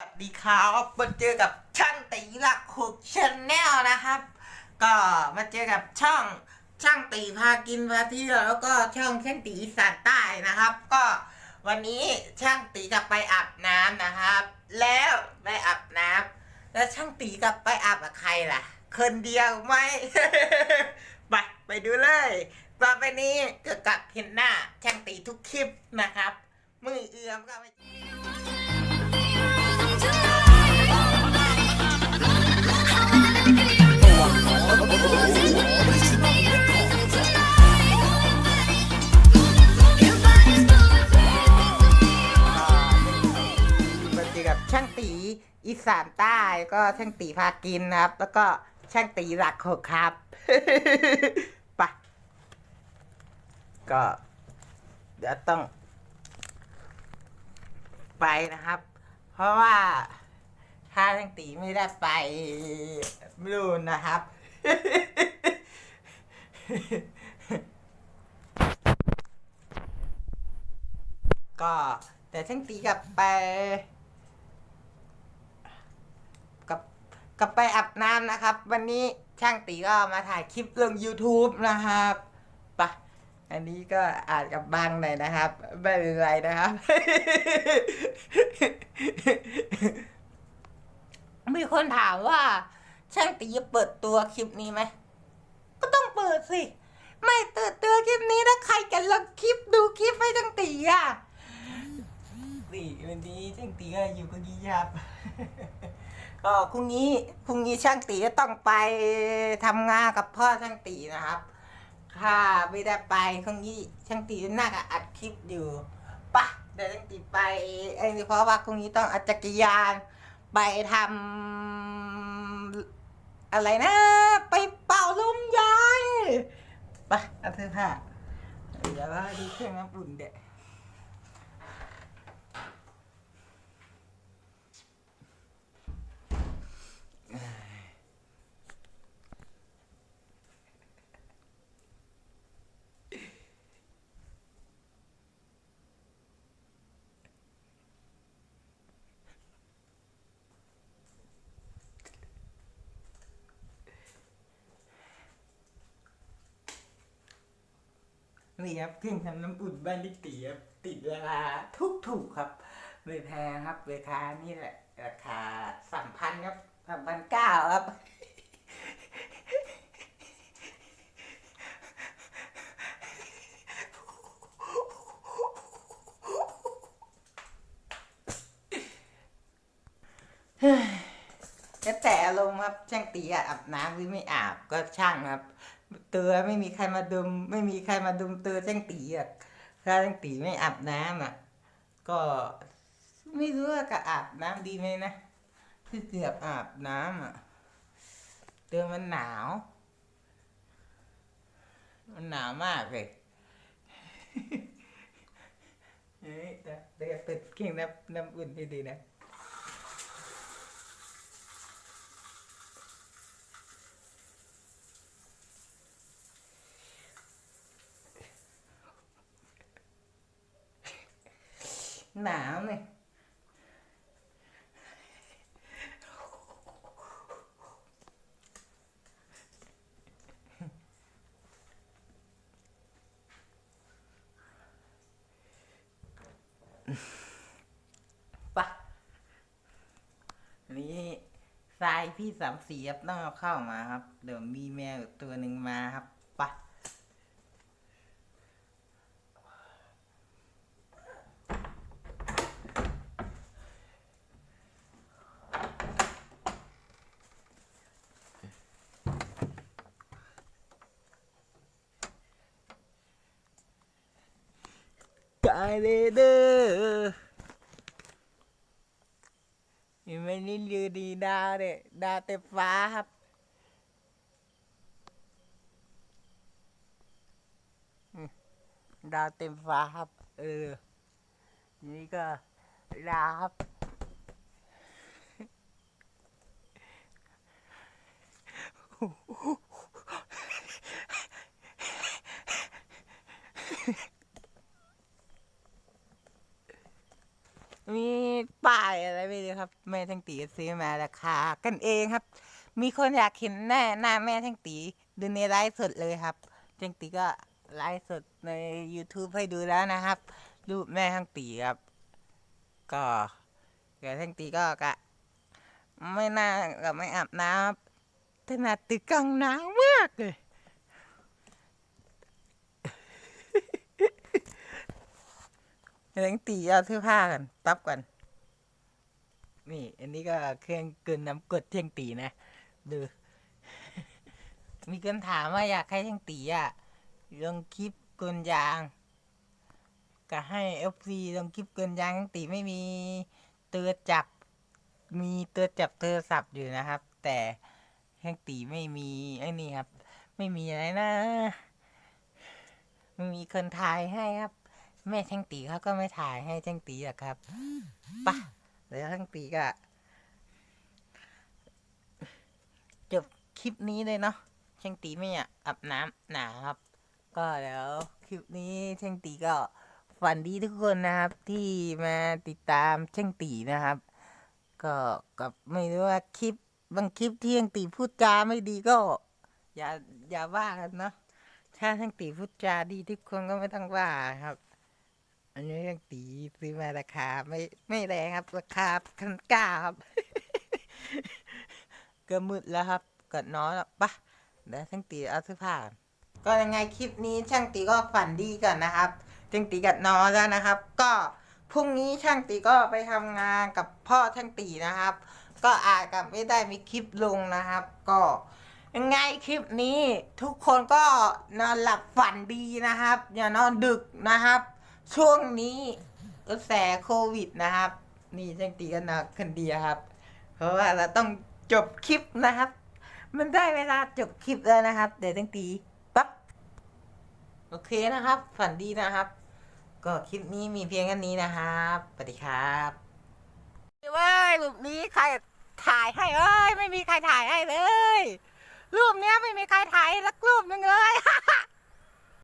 สวัสดีครับมาเจอกับช่างตีหลักหกชแนลนะครับ ก็มาเจอกับช่องช่างตีพากินพาเที่ยวแล้วก็ช่องช่างตีอีสานใต้นะครับ ก็วันนี้ช่างตีกลับไปอาบน้ำนะครับ แล้วไปอาบน้ำแล้วช่างตีกลับไปอาบกับใครล่ะ คนเดียวไหมไปไปดูเลยต่อไปนี้ก็กลับเห็นหน้าช่างตีทุกคลิปนะครับ มือเอื้อมก็ไม่ อีสานใต้ก็ช่างตีพากินนะครับ แล้วก็ช่างตีหลักหกครับไปะก็ เดี๋ยวต้อง ไปนะครับ เพราะว่าถ้าช่างตีไม่ได้ไปไม่รู้นะครับก็แต่ช่างตีกลับไปกลับ กลับไปอาบน้ำนะครับ วันนี้ช่างตีก็มาถ่ายคลิปลง YouTube นะครับไปะอันนี้ก็อาจกับบางหน่อยนะครับ ไม่เป็นไรนะครับ มีคนถามว่า ช่างตีจะเปิดตัวคลิปนี้ไหม ก็ต้องเปิดสิ ไม่เปิดตัวคลิปนี้แล้วใครจะลงคลิปดูคลิปให้ช่างตีอะนี่วันนี้ช่างตีก็อยู่กับยี่ยับ ก็พรุ่งนี้พรุ่งนี้ช่างตีก็ต้องไปทำงานกับพ่อช่างตีนะครับถ้าไม่ได้ไปพรุ่งนี้ช่างตีน่าจะอัดคลิปอยู่ปะเดี๋ยวช่างตีไปไอ้นี่เพราะว่าพรุ่งนี้ต้องเอาจักรยานไปทำอะไรนะ ไปเป่าลมยายปเอาเสื้อผ้าเดี๋ยวว่าดูเครื่องน้ำอุ่นเด็ด นี่ครับเครื่องทำน้ำอุ่นบ้านลิตีครับติดราคาทุกถูกครับไม่แพงครับราคานี่แหละราคาสามพันครับสามพันเก้าครับแล้วแต่อารมณ์ครับช่างตีอาบน้ำหรือไม่อาบก็ช่างครับ เตือไม่มีใครมาดุม ไม่มีใครมาดุมเตือช่างตีอะถ้าช่างตีไม่อาบน้ำอะ ก็ไม่รู้ว่าจะอาบน้ำดีไหมนะคือเกือบอาบน้ำอะเตือมันหนาว มันหนาวมากเลยเฮ้ยเดี๋ยวเดี๋ยวเปิดเก่งน้ำน้ำอุ่นดีๆนะ หนาวเลยปะนี่ทรายพี่สามสีครับต้องเอาเข้ามาครับ เดี๋ยวมีแมวตัวหนึ่งมาครับ กายเลยเด้อยังไม่นิลือดีดาวเด้ดาวเต็มฟ้าครับดาวเต็มฟ้าครับ เออ นี่ก็ดาวครับ มีป่ายอะไรไม่รู้ครับ แม่ทั้งตีซื้อมาราคากันเองครับ มีคนอยากเห็นหน้าหน้าแม่ทั้งตีดูในไลฟ์สดเลยครับทั้งตีก็ไลฟ์สดใน YouTube ให้ดูแล้วนะครับ รูปแม่ทั้งตีครับ ก็แกทั้งตีก็กะไม่น่ากับไม่อาบน้ำถนัดตึกกลางหนาวมากเลย ทั้งตีเอาเสื้อผ้ากันตับกันนี่ อันนี้ก็เครื่องเกินน้ำกดเที่ยงตีนะดูมีคนถามว่าอยากให้เที่ยงตีอะลงคลิปกลยางก็ให้เอฟซีลงคลิปกลยางเที่ยงตีไม่มีเตัวจับ มีเตัวจับโทรศัพท์อยู่นะครับ แต่เที่ยงตีไม่มีไอ้นี่ครับ ไม่มีอะไรนะไม่มีคนถ่ายให้ครับ แม่แท่งตีเขาก็ไม่ถ่ายให้แท่งตีหรอกครับปะเดี๋ยวแท่งตีก็จบคลิปนี้เลยเนาะแท่งตีไม่อยากอาบน้ำหนาครับ ก็เดี๋ยวคลิปนี้แท่งตีก็ฝันดีทุกคนนะครับ ที่มาติดตามแท่งตีนะครับ ก็กับไม่รู้ว่าคลิปบางคลิปที่แท่งตีพูดจาไม่ดีก็ อย่าอย่าว่ากันเนาะถ้าแท่งตีพูดจาดีทุกคนก็ไม่ต้องว่าครับ อันนี้ยังตีซื้อมาราคาไม่ไม่แรงครับ ราคาพันเก้าครับก็มืดแล้วครับก็นอนแล้วปะเดี๋ยวช่างตีเอาเสื้อผ้าก็ยังไงคลิปนี้ช่างตีก็ฝันดีก่อนนะครับช่างตีกับน้อนแล้วนะครับ ก็พรุ่งนี้ช่างตีก็ไปทำงานกับพ่อช่างตีนะครับ ก็อาจจะไม่ได้มีคลิปลงนะครับ ก็ยังไงคลิปนี้ทุกคนก็นอนหลับฝันดีนะครับ อย่านอนดึกนะครับ ช่วงนี้กระแสโควิดนะครับ นี่ช่างตีกันนะคนเดียครับ เพราะว่าเราต้องจบคลิปนะครับ มันได้เวลาจบคลิปแล้วนะครับ เดี๋ยวช่างตีปั๊บโอเคนะครับ ฝันดีนะครับ ก็คลิปนี้มีเพียงแค่นี้นะครับสวัสดีครับเว้ยรูปนี้ใครถ่ายให้เอ้ยไม่มีใครถ่ายให้เลยรูปเนี้ยไม่มีใครถ่ายสักรูปนึงเลย